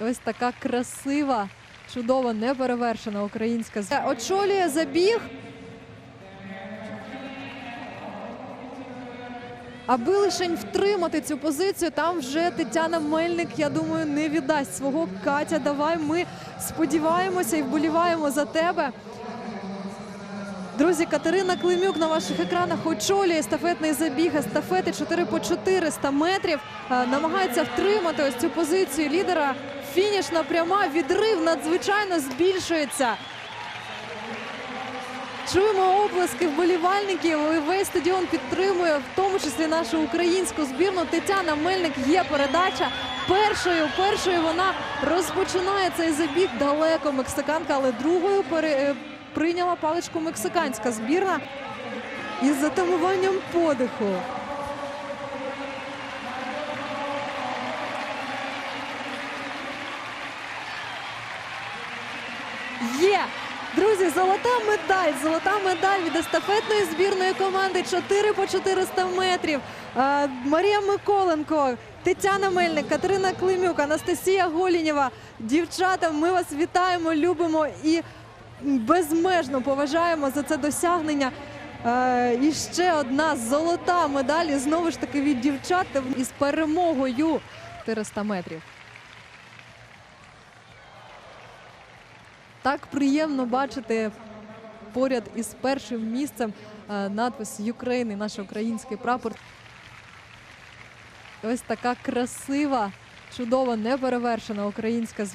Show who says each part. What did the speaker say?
Speaker 1: Ось така красива, чудова, неперевершена українська. Очолює забіг. Аби лишень втримати цю позицію, там вже Тетяна Мельник, я думаю, не віддасть свого. Катя, давай ми сподіваємося і вболіваємо за тебе. Друзі, Катерина Климюк на ваших екранах очолює естафетний забіг естафети 4 по 400 метрів. Е, Намагається втримати ось цю позицію лідера. Фінішна пряма, відрив надзвичайно збільшується. Чуємо оплески вболівальників. і Весь стадіон підтримує, в тому числі нашу українську збірну. Тетяна Мельник є передача. Першою, першою вона розпочинає цей забіг далеко мексиканка, але другою пере, е, прийняла паличку мексиканська збірна із затамуванням подиху. Є! Друзі, золота медаль, золота медаль від естафетної збірної команди 4 по 400 метрів. Е, Марія Миколенко, Тетяна Мельник, Катерина Климюк, Анастасія Голінєва. Дівчата, ми вас вітаємо, любимо і безмежно поважаємо за це досягнення. Е, І ще одна золота медаль, знову ж таки від дівчат із перемогою 400 метрів. Так приємно бачити поряд із першим місцем е, надпис України, наш український прапор. Ось така красива, чудова, неперевершена українська